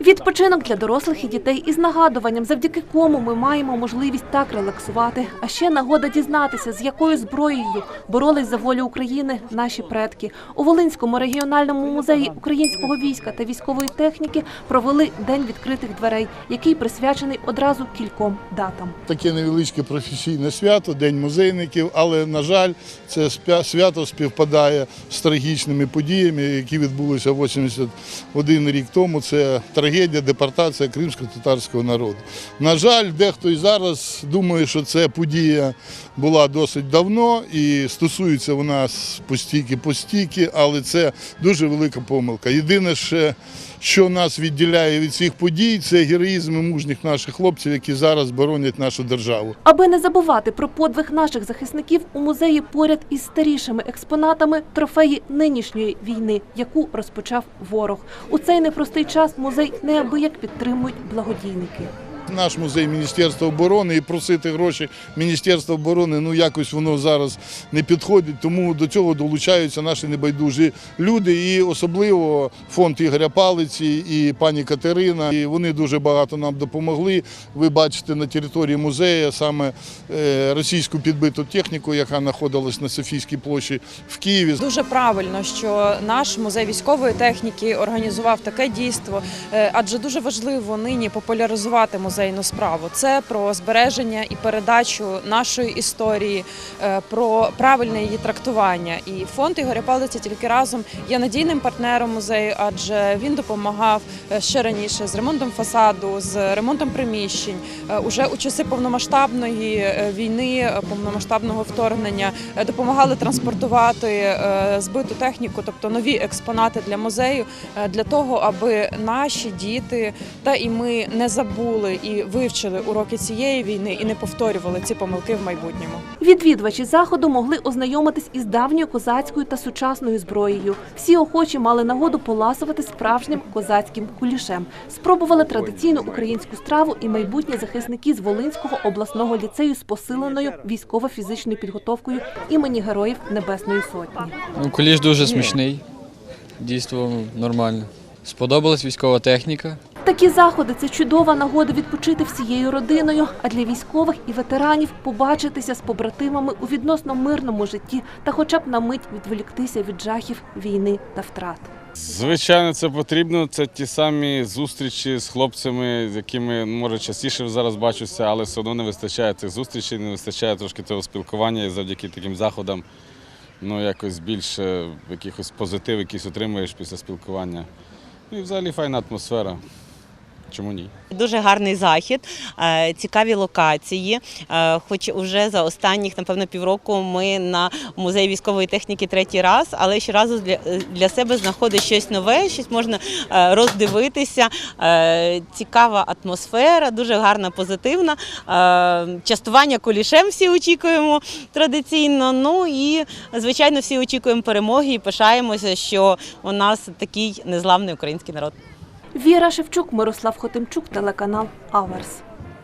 Відпочинок для дорослих і дітей із нагадуванням, завдяки кому ми маємо можливість так релаксувати. А ще нагода дізнатися, з якою зброєю боролись за волю України наші предки. У Волинському регіональному музеї українського війська та військової техніки провели день відкритих дверей, який присвячений одразу кільком датам. Таке невеличке професійне свято, День музейників, але, на жаль, це свято співпадає з трагічними подіями, які відбулися 81 рік тому. Це трагедія, депортація кримсько-татарського народу. На жаль, дехто і зараз думає, що ця подія була досить давно і стосується вона постійки постійки, але це дуже велика помилка. Єдине, що нас відділяє від цих подій, це героїзм і мужніх наших хлопців, які зараз боронять нашу державу. Аби не забувати про подвиг наших захисників, у музеї поряд із старішими експонатами трофеї нинішньої війни, яку розпочав ворог. У цей непростий час музей неабияк підтримують благодійники. Наш музей Міністерства оборони і просити гроші Міністерства оборони, ну якось воно зараз не підходить. Тому до цього долучаються наші небайдужі люди, і особливо фонд Ігоря Палиці і пані Катерина. І вони дуже багато нам допомогли. Ви бачите на території музею саме е, російську підбиту техніку, яка знаходилась на Софійській площі в Києві. Дуже правильно, що наш музей військової техніки організував таке дійство, е, адже дуже важливо нині популяризувати музейну справу. Це про збереження і передачу нашої історії, е, про правильне її трактування. І фонд Ігоря Палиці тільки разом є надійним партнером музею, адже він допомагав е, ще раніше з ремонтом фасаду, з ремонтом приміщень. Е, Уже у часи повномасштабної війни, повномасштабного вторгнення допомагали транспортувати збиту техніку, тобто нові експонати для музею, для того, аби наші діти та і ми не забули і вивчили уроки цієї війни і не повторювали ці помилки в майбутньому. Відвідувачі заходу могли ознайомитись із давньою козацькою та сучасною зброєю. Всі охочі мали нагоду поласувати справжнім козацьким кулішем. Спробували традиційну українську страву і майбутні захисники з Волинського обласного ліцею з посиленою військово-фізичною підготовкою імені Героїв Небесної Сотні. Ну, куліш дуже смачний, дійство нормально. Сподобалась військова техніка. Такі заходи це чудова нагода відпочити всією родиною, а для військових і ветеранів побачитися з побратимами у відносно мирному житті та хоча б на мить відволіктися від жахів війни та втрат. Звичайно, це потрібно. Це ті самі зустрічі з хлопцями, з якими може частіше зараз бачуся, але все одно не вистачає цих зустрічей, не вистачає трошки того спілкування і завдяки таким заходам. Ну, якось більше якихось позитив, якийсь отримуєш після спілкування. Ну і взагалі файна атмосфера. Чому ні? Дуже гарний захід, е, цікаві локації. Е, Хоч уже за останніх, напевно, півроку ми на музеї військової техніки третій раз, але щоразу для, для себе знаходиш щось нове, щось можна е, роздивитися. Цікава атмосфера, дуже гарна, позитивна. Частування кулішем всі очікуємо традиційно. Ну і звичайно, всі очікуємо перемоги і пишаємося, що у нас такий незламний український народ. Віра Шевчук, Мирослав Хотимчук, телеканал Аверс.